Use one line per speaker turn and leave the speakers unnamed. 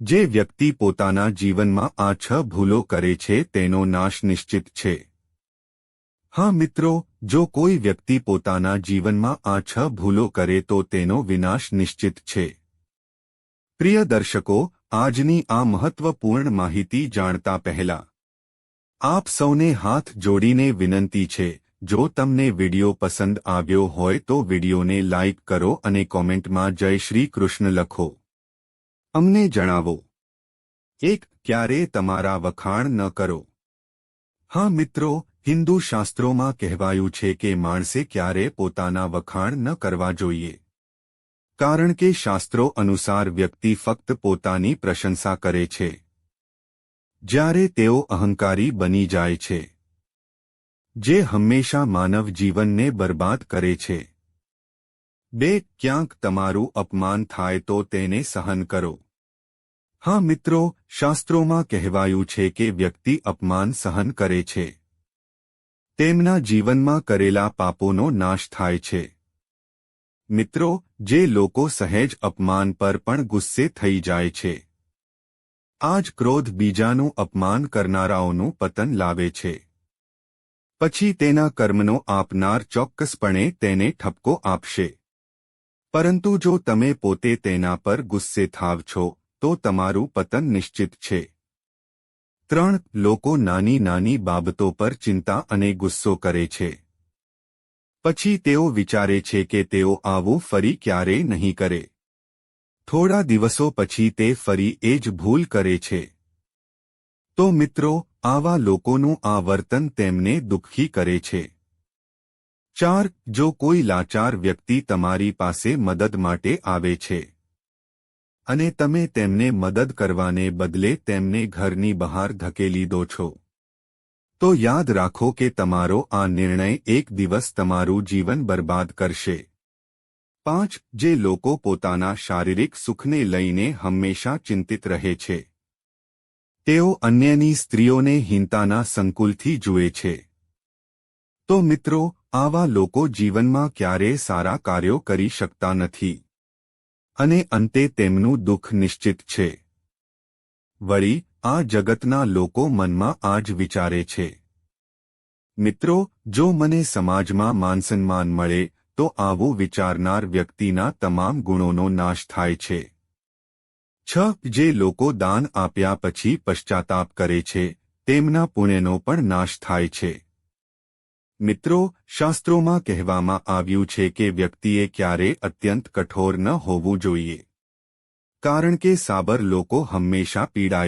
જે વ્યક્તિ પોતાના જીવનમાં આ છ ભૂલો કરે છે, તેનો નાશ નિશ્ચિત છે. હા મિત્રો, જો કોઈ વ્યક્તિ પોતાના જીવનમાં આ છ ભૂલો કરે તો તેનો વિનાશ નિશ્ચિત છે. પ્રિય દર્શકો, આજની આ મહત્વપૂર્ણ માહિતી જાણતા પહેલા, આપ સૌને હાથ જોડીને વિનંતી છે, જો તમને વિડિયો પસંદ આવ્યો હોય તો વિડિયોને લાઇક કરો અને કોમેન્ટમાં જય શ્રી કૃષ્ણ લખો. અમને જણાવો. એક, ક્યારે તમારા વખાણ ન કરો. હા, મિત્રો, હિન્દુ શાસ્ત્રોમાં કહેવાયું છે કે માણસે ક્યારે પોતાના વખાણ ન કરવા જોઈએ. કારણ કે શાસ્ત્રો અનુસાર વ્યક્તિ ફક્ત પોતાની પ્રશંસા કરે છે. જ્યારે તેઓ અહંકારી બની જાય છે. જે હંમેશા માનવ જીવનને બરબાદ કરે છે. બે, ક્યાંક તમારું અપમાન થાય તો તેને સહન કરો. હા મિત્રો, શાસ્ત્રોમાં કહેવાયું છે કે વ્યક્તિ અપમાન સહન કરે છે. તેમના જીવનમાં કરેલા પાપોનો નાશ થાય છે. મિત્રો, જે લોકો સહેજ અપમાન પર પણ ગુસ્સે થઈ જાય છે. આ જ ક્રોધ બીજાનું અપમાન કરનારાઓનું પતન લાવે છે. પછી તેના કર્મનો આપનાર ચોક્કસપણે તેને ઠપકો આપશે. પરંતુ જો તમે પોતે તેના પર ગુસ્સે થાવ છો તો તમારું પતન નિશ્ચિત છે. ત્રણ લોકો નાની નાની બાબતો પર ચિંતા અને ગુસ્સો કરે છે. પછી તેઓ વિચારે છે કે તેઓ આવું ફરી ક્યારેય નહીં કરે. થોડા દિવસો પછી તે ફરી એ જ ભૂલ કરે છે. તો મિત્રો, આવા લોકોનું આ વર્તન તેમને દુઃખી કરે છે. ચાર, જો કોઈ લાચાર વ્યક્તિ તમારી પાસે મદદ માટે આવે છે અને તમે તેમને મદદ કરવાને બદલે તેમને ઘરની બહાર ધકેલી દો છો. તો યાદ રાખો કે તમારો આ નિર્ણય એક દિવસ તમારું જીવન બરબાદ કરશે. પાંચ, જે લોકો પોતાના શારીરિક સુખને લઈને હંમેશા ચિંતિત રહે છે. તેઓ અન્યની સ્ત્રીઓને હિંતાના સંકુલથી જુએ છે. તો મિત્રો, આવા લોકો જીવનમાં ક્યારેય સારા કાર્યો કરી શકતા નથી. અને અંતે તેમનું દુઃખ નિશ્ચિત છે. વળી, આ જગતના લોકો મનમાં આ જ વિચારે છે. મિત્રો, જો મને સમાજમાં માનસન્માન મળે, તો આવું વિચારનાર વ્યક્તિના તમામ ગુણોનો નાશ થાય છે. છ, જે લોકો દાન આપ્યા પછી પશ્ચાતાપ કરે છે, તેમના પુણ્યનો પણ નાશ થાય છે. મિત્રો, શાસ્ત્રોમાં કહેવામાં આવ્યું છે કે વ્યક્તિએ ક્યારે અત્યંત કઠોર ન હોવું જોઈએ. કારણ કે સાબર લોકો હંમેશા પીડાય